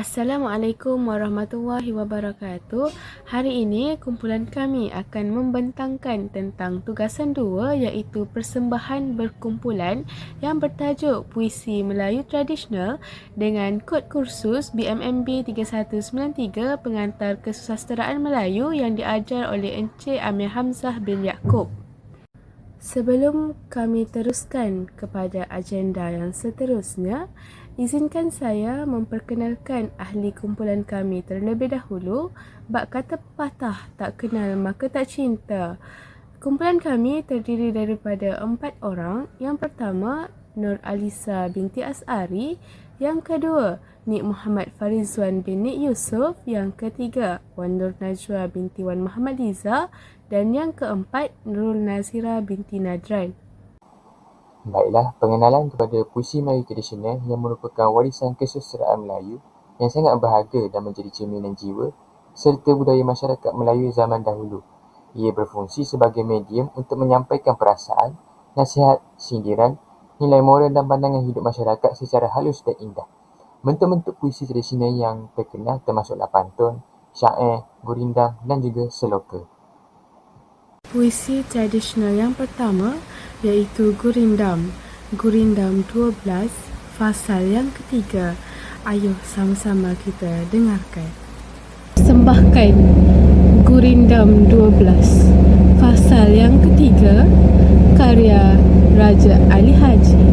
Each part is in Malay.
Assalamualaikum warahmatullahi wabarakatuh. Hari ini kumpulan kami akan membentangkan tentang tugasan dua iaitu persembahan berkumpulan yang bertajuk Puisi Melayu Tradisional dengan kod kursus BMMB 3193 pengantar kesusasteraan Melayu yang diajar oleh Encik Amir Hamzah bin Yaakob. Sebelum kami teruskan kepada agenda yang seterusnya, Izinkan saya memperkenalkan ahli kumpulan kami terlebih dahulu. Bak kata pepatah, tak kenal maka tak cinta. Kumpulan kami terdiri daripada empat orang. Yang pertama, Nur Alisa binti As'ari. Yang kedua, Nik Muhammad Farizwan bin Nik Yusof. Yang ketiga, Wan Nur Najwa binti Wan Muhammad Liza. Dan yang keempat, Nurul Nazira binti Nadran. Baiklah, pengenalan kepada puisi Melayu tradisional yang merupakan warisan kesusasteraan Melayu yang sangat berharga dan menjadi cerminan jiwa serta budaya masyarakat Melayu zaman dahulu. Ia berfungsi sebagai medium untuk menyampaikan perasaan, nasihat, sindiran, nilai moral dan pandangan hidup masyarakat secara halus dan indah. Bentuk-bentuk puisi tradisional yang terkenal termasuklah pantun, syair, gurindam dan juga seloka. Puisi tradisional yang pertama iaitu Gurindam. Gurindam 12, fasal yang ketiga. Ayuh sama-sama kita dengarkan. Sembahkan Gurindam 12, fasal yang ketiga, karya Raja Ali Haji.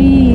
Secara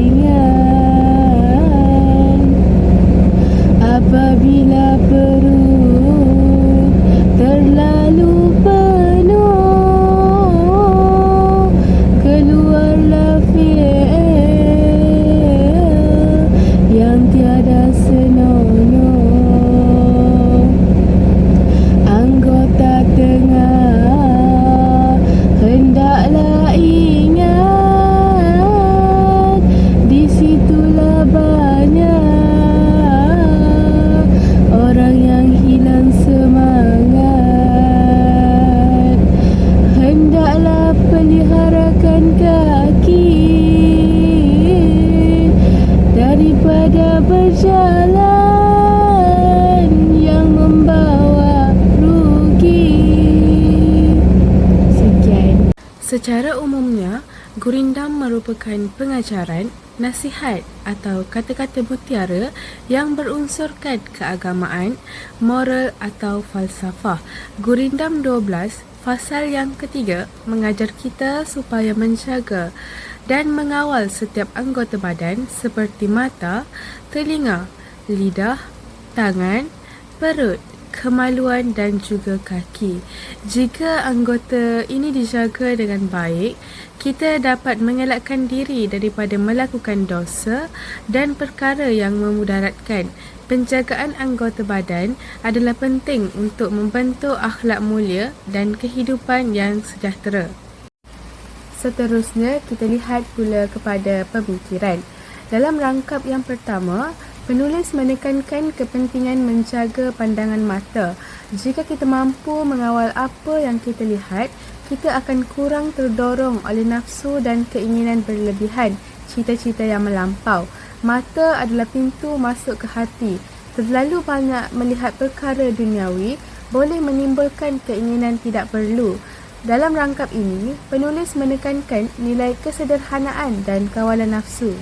pengajaran, nasihat atau kata-kata mutiara yang berunsurkan keagamaan, moral atau falsafah. Gurindam 12, fasal yang ketiga, mengajar kita supaya menjaga dan mengawal setiap anggota badan seperti mata, telinga, lidah, tangan, perut, kemaluan dan juga kaki. Jika anggota ini dijaga dengan baik, kita dapat mengelakkan diri daripada melakukan dosa dan perkara yang memudaratkan. Penjagaan anggota badan adalah penting untuk membentuk akhlak mulia dan kehidupan yang sejahtera. Seterusnya, kita lihat pula kepada pemikiran. Dalam rangkap yang pertama, Penulis menekankan kepentingan menjaga pandangan mata. Jika kita mampu mengawal apa yang kita lihat, kita akan kurang terdorong oleh nafsu dan keinginan berlebihan, cita-cita yang melampau. Mata adalah pintu masuk ke hati. Terlalu banyak melihat perkara duniawi boleh menimbulkan keinginan tidak perlu. Dalam rangkap ini, penulis menekankan nilai kesederhanaan dan kawalan nafsu.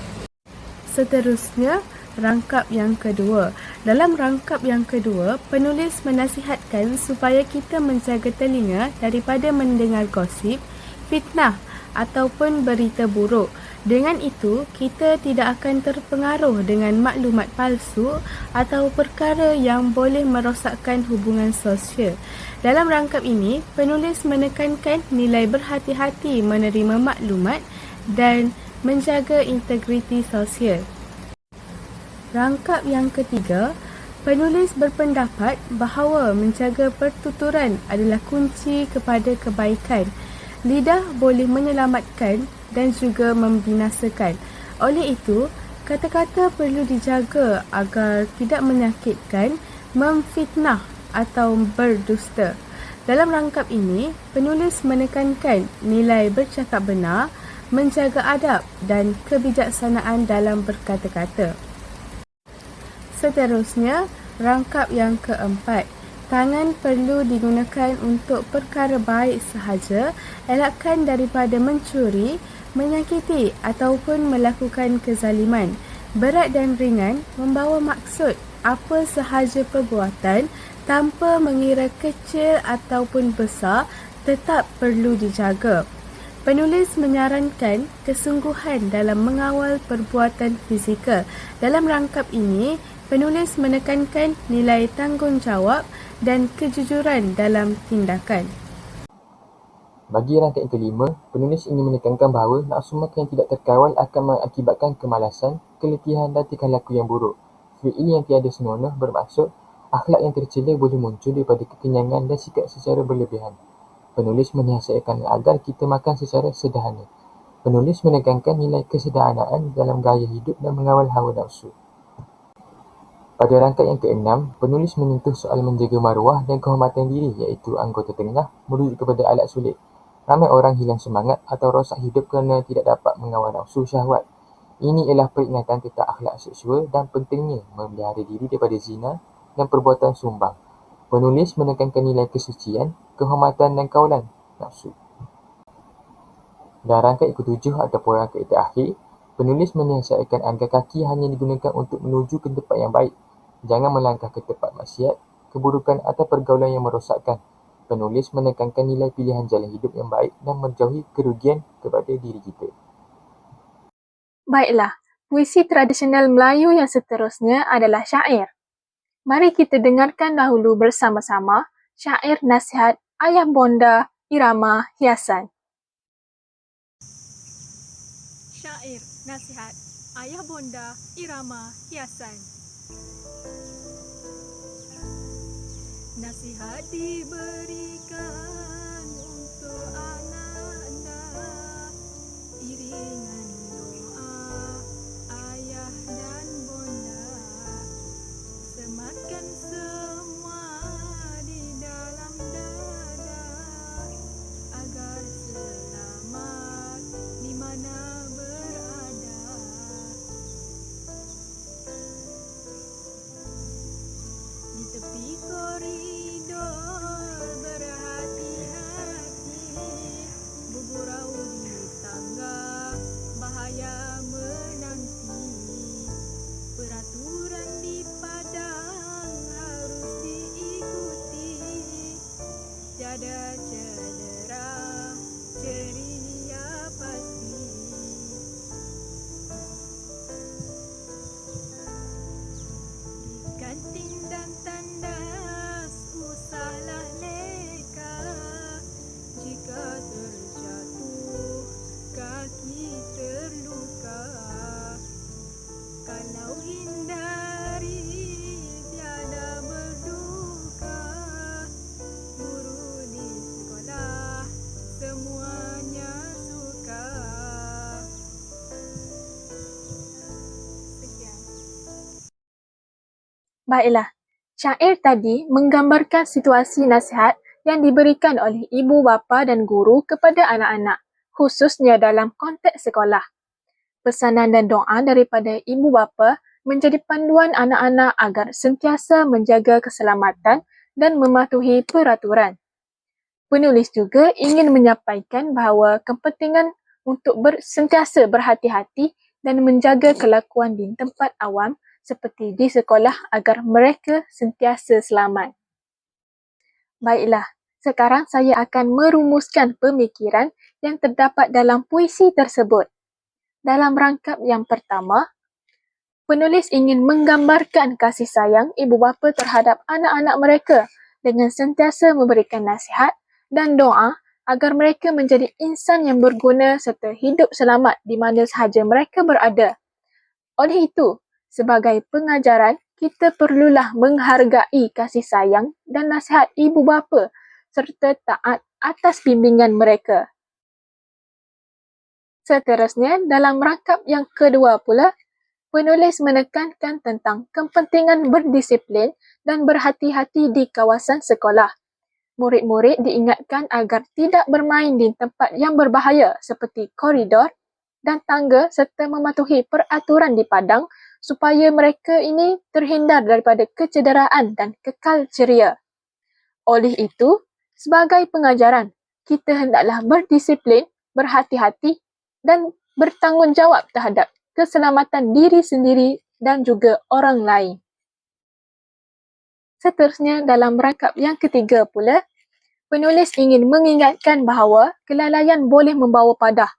Seterusnya, rangkap yang kedua. Dalam rangkap yang kedua, penulis menasihatkan supaya kita menjaga telinga daripada mendengar gosip, fitnah ataupun berita buruk dengan itu, kita tidak akan terpengaruh dengan maklumat palsu atau perkara yang boleh merosakkan hubungan sosial. Dalam rangkap ini, penulis menekankan nilai berhati-hati menerima maklumat dan menjaga integriti sosial. Rangkap yang ketiga, penulis berpendapat bahawa menjaga pertuturan adalah kunci kepada kebaikan. Lidah boleh menyelamatkan dan juga membinasakan. Oleh itu, kata-kata perlu dijaga agar tidak menyakitkan, memfitnah atau berdusta. Dalam rangkap ini, penulis menekankan nilai bercakap benar, menjaga adab dan kebijaksanaan dalam berkata-kata. Seterusnya, rangkap yang keempat. Tangan perlu digunakan untuk perkara baik sahaja, elakkan daripada mencuri, menyakiti ataupun melakukan kezaliman. Berat dan ringan membawa maksud apa sahaja perbuatan tanpa mengira kecil ataupun besar tetap perlu dijaga. Penulis menyarankan kesungguhan dalam mengawal perbuatan fizikal. Dalam rangkap ini, penulis menekankan nilai tanggungjawab dan kejujuran dalam tindakan. Bagi rangkaian kelima, penulis ingin menekankan bahawa nafsu makan yang tidak terkawal akan mengakibatkan kemalasan, keletihan dan tingkah laku yang buruk. Fi'il yang tiada senonoh bermaksud akhlak yang tercela boleh muncul daripada kekenyangan dan sikap secara berlebihan. Penulis menasihatkan agar kita makan secara sederhana. Penulis menekankan nilai kesederhanaan dalam gaya hidup dan mengawal hawa nafsu. Pada rangkaian yang keenam, penulis menyentuh soal menjaga maruah dan kehormatan diri iaitu anggota tengah merujuk kepada alat sulit. Ramai orang hilang semangat atau rosak hidup kerana tidak dapat mengawal nafsu syahwat. Ini ialah peringatan tentang akhlak seksual dan pentingnya memelihara diri daripada zina dan perbuatan sumbang. Penulis menekankan nilai kesucian, kehormatan dan kawalan nafsu. Dan rangkaian ketujuh ataupun rangkaian terakhir, penulis menasihatkan agar kaki hanya digunakan untuk menuju ke tempat yang baik. Jangan melangkah ke tempat maksiat, keburukan atau pergaulan yang merosakkan penulis menekankan nilai pilihan jalan hidup yang baik dan menjauhi kerugian kepada diri kita. Baiklah, puisi tradisional Melayu yang seterusnya adalah syair. Mari kita dengarkan dahulu bersama-sama syair nasihat Ayah Bonda Irama Hiasan. Syair nasihat Ayah Bonda Irama Hiasan. Nasihat diberikan untuk anak-anak Iringan Baiklah, syair tadi menggambarkan situasi nasihat yang diberikan oleh ibu bapa dan guru kepada anak-anak, khususnya dalam konteks sekolah. Pesanan dan doa daripada ibu bapa menjadi panduan anak-anak agar sentiasa menjaga keselamatan dan mematuhi peraturan. Penulis juga ingin menyampaikan bahawa kepentingan untuk ber, sentiasa berhati-hati dan menjaga kelakuan di tempat awam seperti di sekolah agar mereka sentiasa selamat. Baiklah, sekarang saya akan merumuskan pemikiran yang terdapat dalam puisi tersebut. Dalam rangkap yang pertama, penulis ingin menggambarkan kasih sayang ibu bapa terhadap anak-anak mereka dengan sentiasa memberikan nasihat dan doa agar mereka menjadi insan yang berguna serta hidup selamat di mana sahaja mereka berada. Oleh itu, sebagai pengajaran, kita perlulah menghargai kasih sayang dan nasihat ibu bapa serta taat atas bimbingan mereka. Seterusnya, dalam rangkap yang kedua pula, penulis menekankan tentang kepentingan berdisiplin dan berhati-hati di kawasan sekolah murid-murid diingatkan agar tidak bermain di tempat yang berbahaya seperti koridor dan tangga serta mematuhi peraturan di padang supaya mereka ini terhindar daripada kecederaan dan kekal ceria. Oleh itu, sebagai pengajaran, kita hendaklah berdisiplin, berhati-hati dan bertanggungjawab terhadap keselamatan diri sendiri dan juga orang lain. Seterusnya dalam rangkap yang ketiga pula, penulis ingin mengingatkan bahawa kelalaian boleh membawa padah.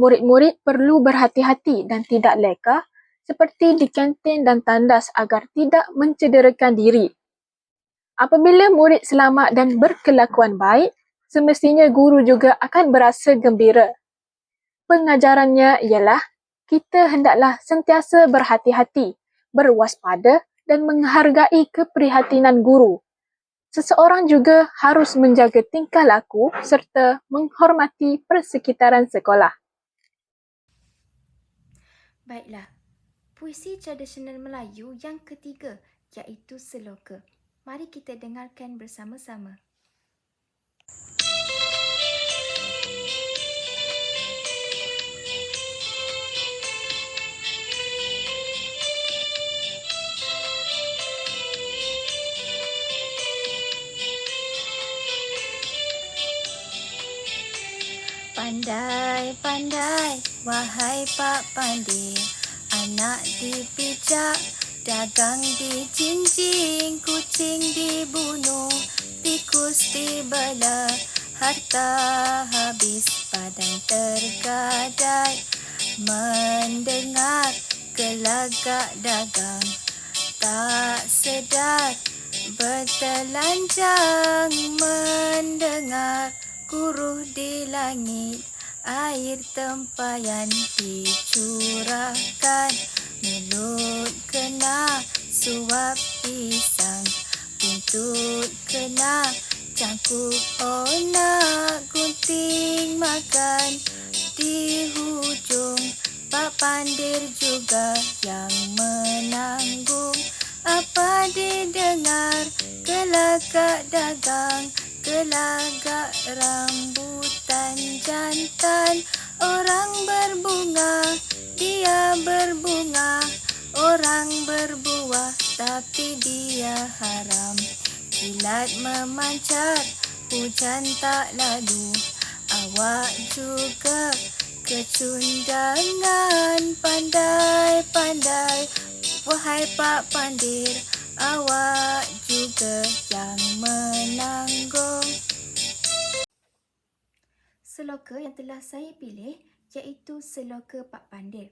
Murid-murid perlu berhati-hati dan tidak leka seperti di kantin dan tandas agar tidak mencederakan diri. Apabila murid selamat dan berkelakuan baik, semestinya guru juga akan berasa gembira. Pengajarannya ialah kita hendaklah sentiasa berhati-hati, berwaspada dan menghargai keprihatinan guru. Seseorang juga harus menjaga tingkah laku serta menghormati persekitaran sekolah. Baiklah, puisi tradisional Melayu yang ketiga iaitu Seloka. Mari kita dengarkan bersama-sama. Pandai-pandai, wahai Pak Pandir Anak dipijak, dagang dijinjing Kucing dibunuh, tikus dibela Harta habis, padang tergadai. Mendengar gelagak dagang Tak sedar bertelanjang. Mendengar Guruh di langit Air tempayan dicurahkan Mulut kena suap pisang Buntut kena cangkuk nak gunting makan Di hujung Pak Pandir juga yang menanggung. Apa didengar kelakak dagang Gelagak rambutan jantan. Orang berbunga, dia berbunga. Orang berbuah tapi dia haram. Kilat memancar, hujan tak lalu. Awak juga kecundangan. Pandai-pandai, wahai Pak Pandir Awak juga yang menanggung. Seloka yang telah saya pilih iaitu Seloka Pak Pandir.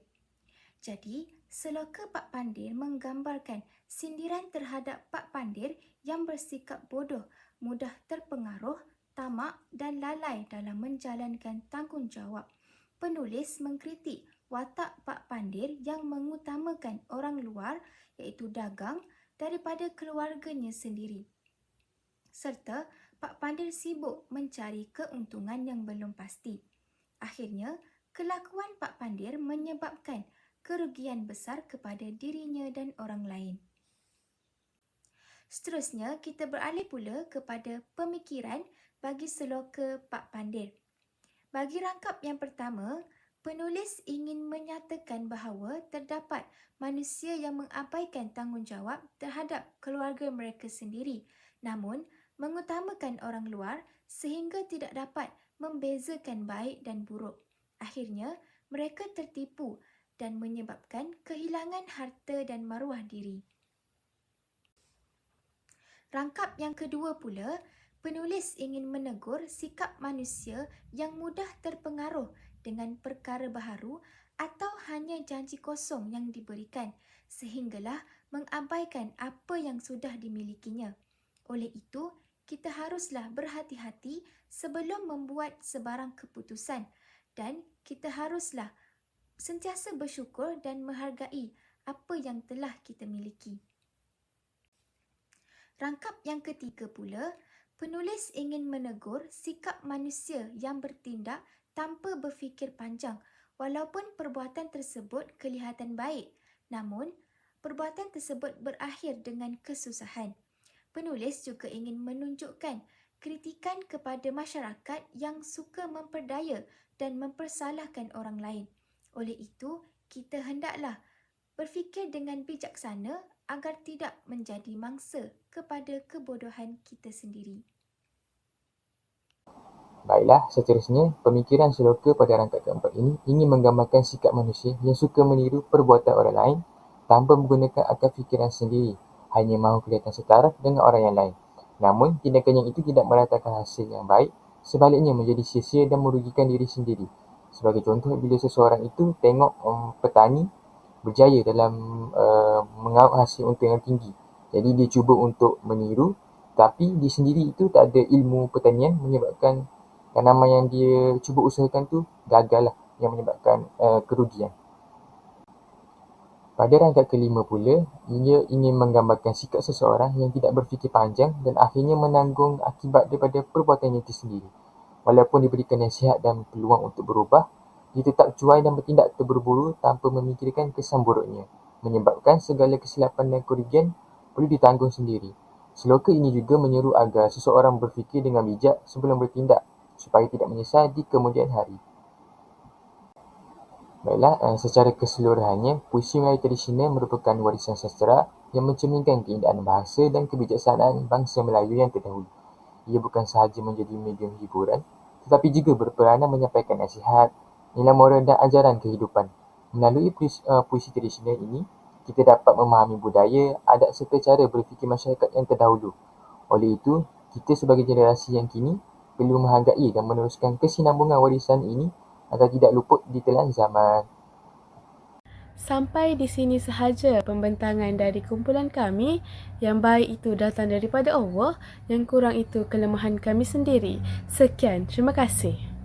Jadi, Seloka Pak Pandir menggambarkan sindiran terhadap Pak Pandir yang bersikap bodoh, mudah terpengaruh, tamak dan lalai dalam menjalankan tanggungjawab. Penulis mengkritik watak Pak Pandir yang mengutamakan orang luar iaitu dagang daripada keluarganya sendiri. Serta Pak Pandir sibuk mencari keuntungan yang belum pasti. Akhirnya, kelakuan Pak Pandir menyebabkan kerugian besar kepada dirinya dan orang lain. Seterusnya, kita beralih pula kepada pemikiran bagi seloka Pak Pandir. Bagi rangkap yang pertama, penulis ingin menyatakan bahawa terdapat manusia yang mengabaikan tanggungjawab terhadap keluarga mereka sendiri namun mengutamakan orang luar sehingga tidak dapat membezakan baik dan buruk. Akhirnya, mereka tertipu dan menyebabkan kehilangan harta dan maruah diri. Rangkap yang kedua pula, penulis ingin menegur sikap manusia yang mudah terpengaruh dengan perkara baharu atau hanya janji kosong yang diberikan sehinggalah mengabaikan apa yang sudah dimilikinya. Oleh itu, kita haruslah berhati-hati sebelum membuat sebarang keputusan dan kita haruslah sentiasa bersyukur dan menghargai apa yang telah kita miliki. Rangkap yang ketiga pula, penulis ingin menegur sikap manusia yang bertindak tanpa berfikir panjang walaupun perbuatan tersebut kelihatan baik namun perbuatan tersebut berakhir dengan kesusahan. Penulis juga ingin menunjukkan kritikan kepada masyarakat yang suka memperdaya dan mempersalahkan orang lain. Oleh itu, kita hendaklah berfikir dengan bijaksana agar tidak menjadi mangsa kepada kebodohan kita sendiri. Baiklah, seterusnya, pemikiran seloka pada rangkap keempat ini ingin menggambarkan sikap manusia yang suka meniru perbuatan orang lain tanpa menggunakan akal fikiran sendiri, hanya mahu kelihatan setara dengan orang yang lain. Namun, tindakan yang itu tidak meratakan hasil yang baik, sebaliknya menjadi sia-sia dan merugikan diri sendiri. Sebagai contoh, bila seseorang itu tengok um, petani berjaya dalam uh, mengaut hasil untung yang tinggi. Jadi dia cuba untuk meniru tapi dia sendiri itu tak ada ilmu pertanian menyebabkan tanaman yang dia cuba usahakan tu gagal lah yang menyebabkan uh, kerugian. Pada rangkap kelima pula, ia ingin menggambarkan sikap seseorang yang tidak berfikir panjang dan akhirnya menanggung akibat daripada perbuatannya itu sendiri. Walaupun diberikan nasihat dan peluang untuk berubah, dia tetap cuai dan bertindak terburu-buru tanpa memikirkan kesan buruknya, menyebabkan segala kesilapan dan kerugian perlu ditanggung sendiri. Seloka ini juga menyeru agar seseorang berfikir dengan bijak sebelum bertindak supaya tidak menyesal di kemudian hari. Baiklah, uh, secara keseluruhannya, puisi Melayu tradisional merupakan warisan sastera yang mencerminkan keindahan bahasa dan kebijaksanaan bangsa Melayu yang terdahulu. Ia bukan sahaja menjadi medium hiburan, tetapi juga berperanan menyampaikan nasihat, nilai moral dan ajaran kehidupan. Melalui puisi, uh, puisi tradisional ini, kita dapat memahami budaya, adat serta cara berfikir masyarakat yang terdahulu. Oleh itu, kita sebagai generasi yang kini perlu menghargai dan meneruskan kesinambungan warisan ini agar tidak luput di telan zaman. Sampai di sini sahaja pembentangan dari kumpulan kami. Yang baik itu datang daripada Allah, yang kurang itu kelemahan kami sendiri. Sekian, terima kasih.